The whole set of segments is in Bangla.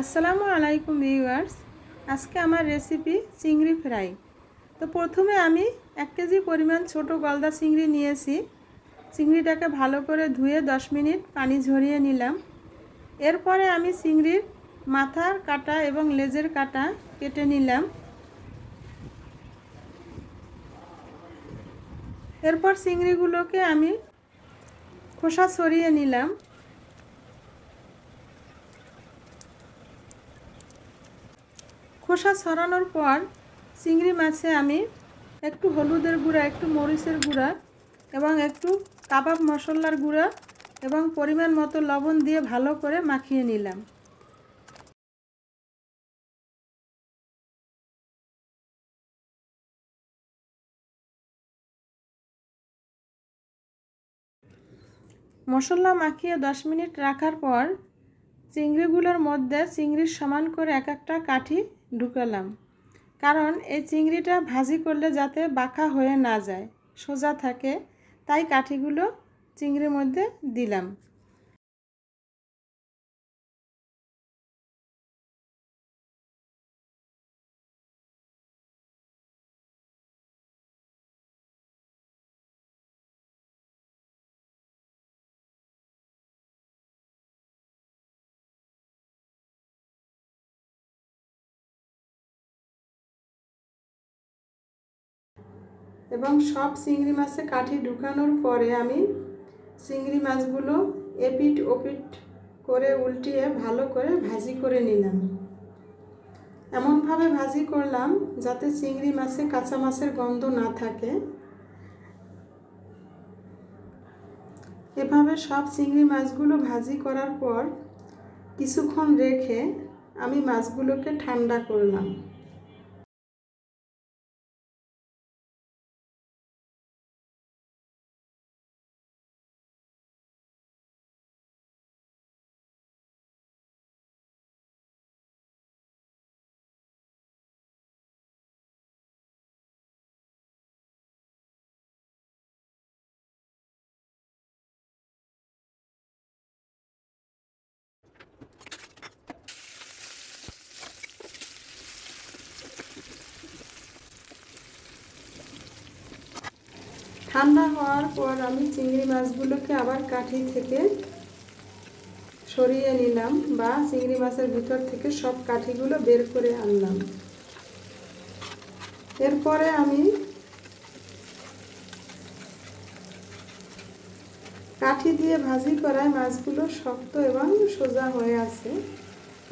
আসসালামু আলাইকুম ভিউয়ার্স। আজকে আমার রেসিপি চিংড়ি ফ্রাই। তো প্রথমে আমি এক কেজি পরিমাণ ছোট গলদা চিংড়ি নিয়েছি। চিংড়িটাকে ভালো করে ধুয়ে দশ মিনিট পানি ঝরিয়ে নিলাম। এরপরে আমি চিংড়ির মাথার কাটা এবং লেজের কাটা কেটে নিলাম। এরপর চিংড়িগুলোকে আমি খোসা সরিয়ে নিলাম। খোসা ছড়ানোর পর চিংড়ি মাছে আমি একটু হলুদের গুঁড়া, একটু মরিচের গুঁড়া এবং একটু কাবাব মশলার গুঁড়া এবং পরিমাণ মতো লবণ দিয়ে ভালো করে মাখিয়ে নিলাম। মশলা মাখিয়ে দশ মিনিট রাখার পর চিংড়িগুলোর মধ্যে চিংড়ির সমান করে এক একটা কাঠি ঢুকালাম। কারণ এই চিংড়িটা ভাজি করলে যাতে বাঁকা হয়ে না যায়, সোজা থাকে, তাই কাঠিগুলো চিংড়ির মধ্যে দিলাম। এবং সব চিংড়ি মাছে কাঠি ঢুকানোর পরে আমি চিংড়ি মাছগুলো এপিট ওপিট করে উল্টিয়ে ভালো করে ভাজি করে নিলাম। এমনভাবে ভাজি করলাম যাতে চিংড়ি মাছে কাঁচা মাছের গন্ধ না থাকে। এভাবে সব চিংড়ি মাছগুলো ভাজি করার পর কিছুক্ষণ রেখে আমি মাছগুলোকে ঠান্ডা করলাম। ঠান্ডা হওয়ার পর আমি চিংড়ি মাছগুলোকে আবার কাঠি থেকে সরিয়ে নিলাম বা চিংড়ি মাছের ভিতর থেকে সব কাঠিগুলো বের করে আনলাম। এরপরে আমি কাঠি দিয়ে ভাজি করায় মাছগুলো শক্ত এবং সোজা হয়ে আছে।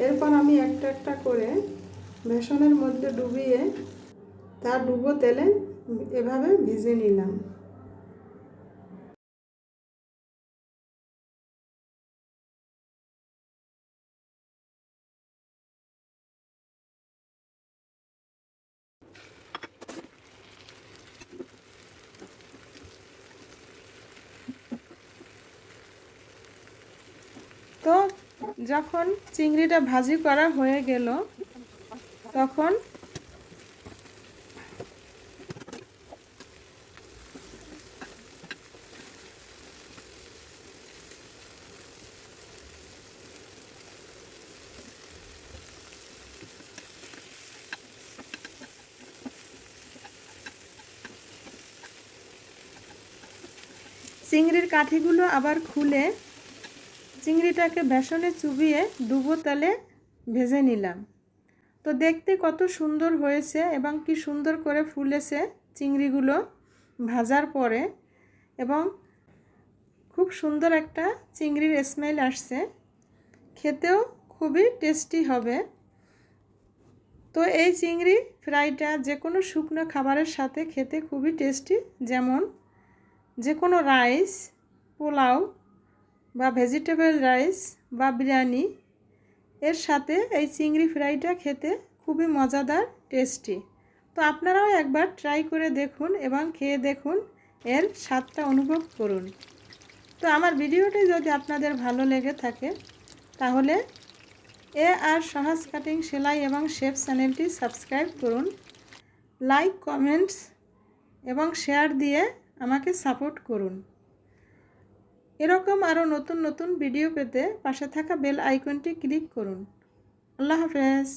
এরপর আমি একটা একটা করে বেসনের মধ্যে ডুবিয়ে তার ডুবো তেলে এভাবে ভিজে নিলাম। তো যখন চিংড়িটা ভাজি করা হয়ে গেল তখন চিংড়ির কাঠিগুলো আবার খুলে চিংড়িটাকে বেসনে চুবিয়ে ডুবো তেলে ভেজে নিলাম। তো দেখতে কত সুন্দর হয়েছে এবং কি সুন্দর করে ফুলেছে চিংড়িগুলো ভাজার পরে এবং খুব সুন্দর একটা চিংড়ির স্মেল আসছে। খেতেও খুবই টেস্টি হবে। তো এই চিংড়ি ফ্রাইটা যে কোনো শুকনো খাবারের সাথে খেতে খুবই টেস্টি যেমন যে কোনো রাইস পোলাও বা ভেজিটেবল রাইস বা বিরিয়ানি এর সাথে এই চিংড়ি ফ্রাইটা খেতে খুবই মজাদার টেস্টি তো আপনারাও একবার ট্রাই করে দেখুন এবং খেয়ে দেখুন, এর স্বাদটা অনুভব করুন। তো আমার ভিডিওটি যদি আপনাদের ভালো লেগে থাকে, তাহলে এ আর সহজ কাটিং সেলাই এবং শেফ চ্যানেলটি সাবস্ক্রাইব করুন, লাইক, কমেন্টস এবং শেয়ার দিয়ে আমাকে সাপোর্ট করুন। এরকম আরও নতুন নতুন ভিডিও পেতে পাশে থাকা বেল আইকনটি ক্লিক করুন। আল্লাহ হাফেজ।